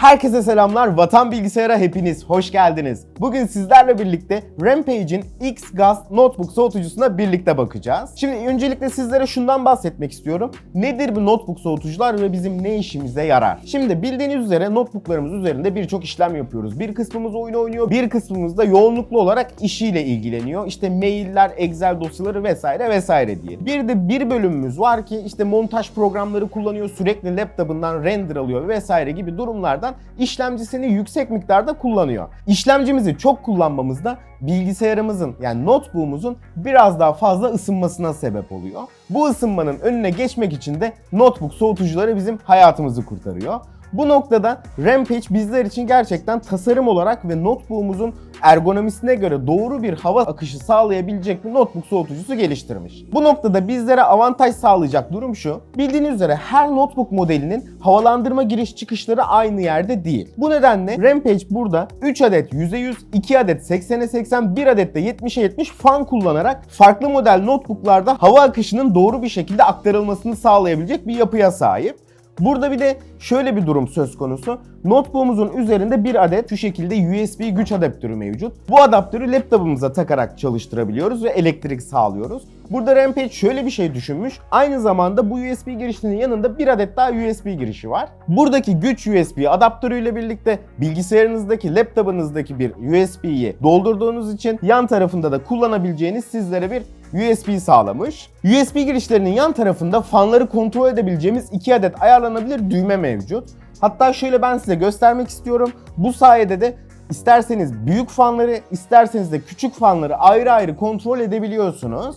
Herkese selamlar. Vatan Bilgisayar'a hepiniz hoş geldiniz. Bugün sizlerle birlikte Rampage'in X-Gas notebook soğutucusuna birlikte bakacağız. Şimdi öncelikle sizlere şundan bahsetmek istiyorum. Nedir bu notebook soğutucular ve bizim ne işimize yarar? Şimdi bildiğiniz üzere notebooklarımız üzerinde birçok işlem yapıyoruz. Bir kısmımız oyun oynuyor, bir kısmımız da yoğunluklu olarak işiyle ilgileniyor. İşte mailler, Excel dosyaları vesaire vesaire diye. Bir de bir bölümümüz var ki işte montaj programları kullanıyor, sürekli laptopundan render alıyor vesaire gibi durumlardan işlemcisini yüksek miktarda kullanıyor. İşlemcimizi çok kullanmamızda bilgisayarımızın yani notebook'umuzun biraz daha fazla ısınmasına sebep oluyor. Bu ısınmanın önüne geçmek için de notebook soğutucuları bizim hayatımızı kurtarıyor. Bu noktada Rampage bizler için gerçekten tasarım olarak ve notebook'umuzun ergonomisine göre doğru bir hava akışı sağlayabilecek bir notebook soğutucusu geliştirmiş. Bu noktada bizlere avantaj sağlayacak durum şu. Bildiğiniz üzere her notebook modelinin havalandırma giriş çıkışları aynı yerde değil. Bu nedenle Rampage burada 3 adet %100, 2 adet 80'e 80, 1 adet de 70'e 70 fan kullanarak farklı model notebooklarda hava akışının doğru bir şekilde aktarılmasını sağlayabilecek bir yapıya sahip. Burada bir de şöyle bir durum söz konusu. Notebook'umuzun üzerinde bir adet şu şekilde USB güç adaptörü mevcut. Bu adaptörü laptopumuza takarak çalıştırabiliyoruz ve elektrik sağlıyoruz. Burada Rampage şöyle bir şey düşünmüş. Aynı zamanda bu USB girişinin yanında bir adet daha USB girişi var. Buradaki güç USB adaptörüyle birlikte bilgisayarınızdaki, laptopunuzdaki bir USB'yi doldurduğunuz için yan tarafında da kullanabileceğiniz sizlere bir USB sağlamış. USB girişlerinin yan tarafında fanları kontrol edebileceğimiz iki adet ayarlanabilir düğme mevcut. Hatta şöyle ben size göstermek istiyorum. Bu sayede de isterseniz büyük fanları, isterseniz de küçük fanları ayrı ayrı kontrol edebiliyorsunuz.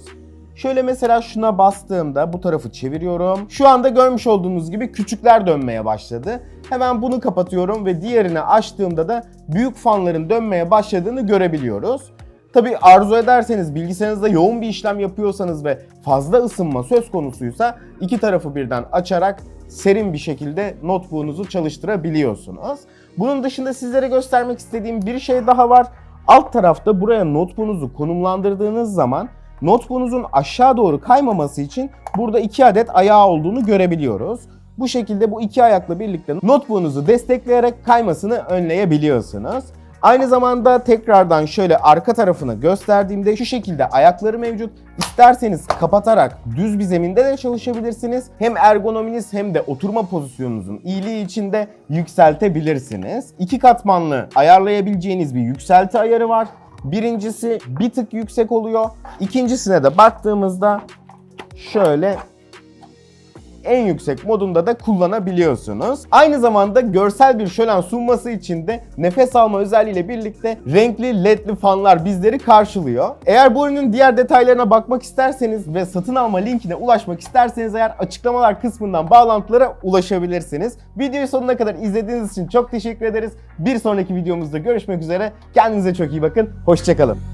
Şöyle mesela şuna bastığımda bu tarafı çeviriyorum. Şu anda görmüş olduğunuz gibi küçükler dönmeye başladı. Hemen bunu kapatıyorum ve diğerini açtığımda da büyük fanların dönmeye başladığını görebiliyoruz. Tabi arzu ederseniz bilgisayarınızda yoğun bir işlem yapıyorsanız ve fazla ısınma söz konusuysa iki tarafı birden açarak serin bir şekilde notebook'unuzu çalıştırabiliyorsunuz. Bunun dışında sizlere göstermek istediğim bir şey daha var. Alt tarafta buraya notebook'unuzu konumlandırdığınız zaman notebook'unuzun aşağı doğru kaymaması için burada iki adet ayağı olduğunu görebiliyoruz. Bu şekilde bu iki ayakla birlikte notebook'unuzu destekleyerek kaymasını önleyebiliyorsunuz. Aynı zamanda tekrardan şöyle arka tarafını gösterdiğimde şu şekilde ayakları mevcut. İsterseniz kapatarak düz bir zeminde de çalışabilirsiniz. Hem ergonominiz hem de oturma pozisyonunuzun iyiliği için de yükseltebilirsiniz. İki katmanlı ayarlayabileceğiniz bir yükselti ayarı var. Birincisi bir tık yüksek oluyor. İkincisine de baktığımızda şöyle en yüksek modunda da kullanabiliyorsunuz. Aynı zamanda görsel bir şölen sunması için de nefes alma özelliğiyle birlikte renkli ledli fanlar bizleri karşılıyor. Eğer bu ürünün diğer detaylarına bakmak isterseniz ve satın alma linkine ulaşmak isterseniz eğer açıklamalar kısmından bağlantılara ulaşabilirsiniz. Videoyu sonuna kadar izlediğiniz için çok teşekkür ederiz. Bir sonraki videomuzda görüşmek üzere. Kendinize çok iyi bakın. Hoşçakalın.